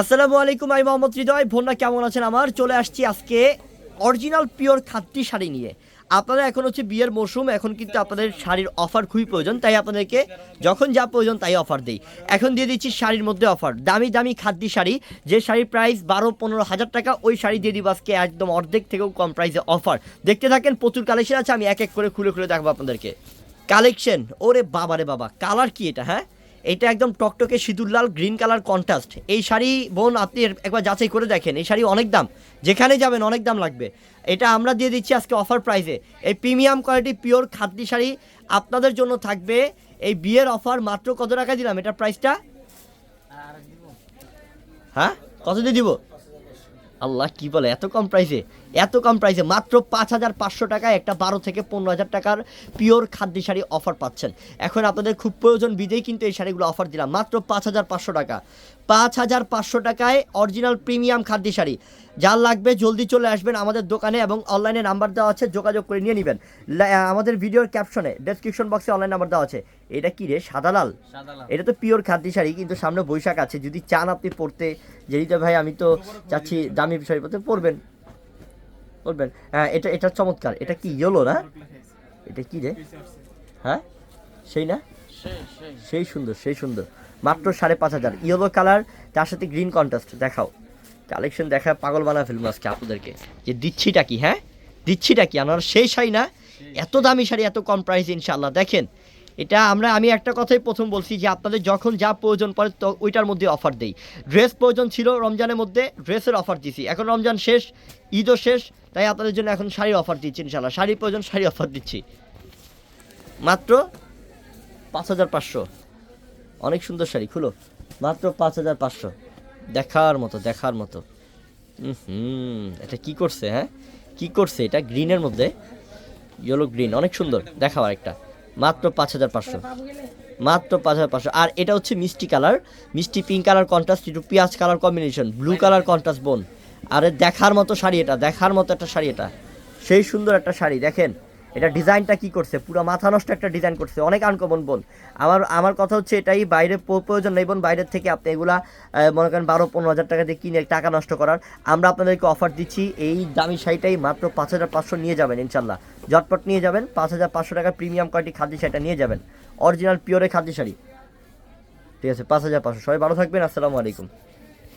আসসালামু আলাইকুম, আমি মোহাম্মদ হৃদয়। ভন্না কেমন আছেন আমার? চলে আসছি আজকে অরিজিনাল পিওর খাদ্যি শাড়ি নিয়ে। আপনারা এখন হচ্ছে বিয়ের মৌসুম এখন কিন্তু আপনাদের শাড়ির অফার খুবই প্রয়োজন, তাই আপনাদেরকে যখন যা প্রয়োজন তাই অফার দিই। এখন দিয়ে দিচ্ছি শাড়ির মধ্যে অফার দামি দামি খাদ্যি শাড়ি, যে শাড়ির প্রাইস বারো, পনেরো হাজার টাকা, ওই শাড়ি দিয়ে দিব আজকে একদম অর্ধেক থেকেও কম প্রাইসে অফার দেখতে থাকেন, প্রচুর কালেকশন আছে, আমি এক এক করে খুলে খুলে দেখাবো আপনাদেরকে। কালেকশন ওরে বাবা রে বাবা কালার কি এটা হ্যাঁ? এটা একদম টকটকে সিঁদুর লাল গ্রিন কালার কন্ট্রাস্ট এই শাড়ি বোন, আপনি একবার যাচাই করে দেখেন। এই শাড়ি অনেক দাম। যেখানে যাবেন অনেক দাম লাগবে। এটা আমরা দিয়ে দিচ্ছি আজকে অফার প্রাইসে এই premium quality pure khadi sari আপনাদের জন্য থাকবে। এই বিয়ের অফার মাত্র কত টাকা দিলাম? এটা প্রাইসটা হ্যাঁ? কত দিয়ে দিব? আল্লাহ, কি বলে? এত কম প্রাইসে এত কম প্রাইসে মাত্র পাঁচ হাজার পাঁচশো টাকায় একটা বারো থেকে পনেরো হাজার টাকার পিওর খাদ্য শাড়ি অফার পাচ্ছেন। এখন আপনাদের খুব প্রয়োজন বিদেই কিন্তু এই শাড়িগুলো অফার দিলাম। মাত্র পাঁচ হাজার পাঁচশো টাকা। পাঁচ হাজার পাঁচশো টাকায় অরিজিনাল প্রিমিয়াম খাদ্য শাড়ি। যার লাগবে জলদি চলে আসবেন আমাদের দোকানে এবং অনলাইনে নাম্বার দেওয়া আছে যোগাযোগ করে নিয়ে নেবেন। আমাদের ভিডিওর ক্যাপশনে ডেসক্রিপশন বক্সে অনলাইন নাম্বার দেওয়া আছে। এটা কি রে? সাদা লাল? এটা তো পিওর খাদ্য শাড়ি কিন্তু সামনে বৈশাখ আছে। যদি চান আপনি পড়তে যে ভাই আমি তো চাচ্ছি দামি শাড়ি পরতে পরবেন। পরবেন হ্যাঁ এটা এটা চমৎকার। এটা কি, ইয়েলো না? এটা কি রে? হ্যাঁ? সেই না? সেই সুন্দর সেই সুন্দর। মাত্র সাড়ে পাঁচ হাজার। ইয়েলো কালার, তার সাথে গ্রিন কন্ট্রাস্ট, দেখাও। কালেকশন দেখা পাগল বানা ফেলব আজকে আপনাদেরকে। যে দিচ্ছিটা কি হ্যাঁ? দিচ্ছিটা কি? আপনারা সেই শাড়ি না? এত দামি শাড়ি, এত কম প্রাইস ইনশাল্লাহ দেখেন এটা আমরা, আমি একটা কথাই প্রথম বলছি যে আপনাদের যখন যা প্রয়োজন পড়ে তো ওইটার মধ্যে অফার দেই। ড্রেস প্রয়োজন ছিল রমজানের মধ্যে ড্রেসের অফার দিছি। এখন রমজান শেষ, ঈদও শেষ, তাই আপনাদের জন্য এখন শাড়ির অফার দিচ্ছি ইনশাল্লাহ শাড়ি প্রয়োজন শাড়ি অফার দিচ্ছি। মাত্র পাঁচ হাজার পাঁচশো। অনেক সুন্দর শাড়ি, খুলো। মাত্র পাঁচ হাজার পাঁচশো। দেখার মতো দেখার মতো। হুম, এটা কি করছে হ্যাঁ? কি করছে এটা? গ্রিনের মধ্যে। ইয়েলো গ্রিন অনেক সুন্দর। দেখাও একটা মাত্র পাঁচ হাজার পাঁচশো। মাত্র পাঁচ হাজার পাঁচশো। আর এটা হচ্ছে মিষ্টি কালার। মিষ্টি পিঙ্ক কালার কন্ট্রাস্ট একটু পিঁয়াজ colour combination blue colour contrast বোন আরে দেখার মতো শাড়ি এটা, দেখার মতো একটা শাড়ি এটা। সেই সুন্দর একটা শাড়ি, দেখেন। এটা ডিজাইনটা কি করছে? পুরো মাথা নষ্ট একটা ডিজাইন করছে। অনেক আনকমন বোন আমার আমার কথা হচ্ছে এটাই বাইরে প্রয়োজন নেই বোন বাইরের থেকে আপনি এগুলা মনে করেন বারো, পনেরো হাজার টাকা দিয়ে কিনে টাকা নষ্ট করার। আমরা আপনাদেরকে অফার দিচ্ছি, এই দামি শাড়িটাই মাত্র পাঁচ হাজার পাঁচশো নিয়ে যাবেন ইনশাল্লাহ ঝটপট নিয়ে যাবেন, পাঁচ হাজার পাঁচশো টাকা প্রিমিয়াম কোয়ালিটি খাদ্য শাড়িটা নিয়ে যাবেন। অরিজিনাল পিওরে খাদ্য শাড়ি। ঠিক আছে, পাঁচ হাজার পাঁচশো। সবাই ভালো থাকবেন, আসসালামু আলাইকুম।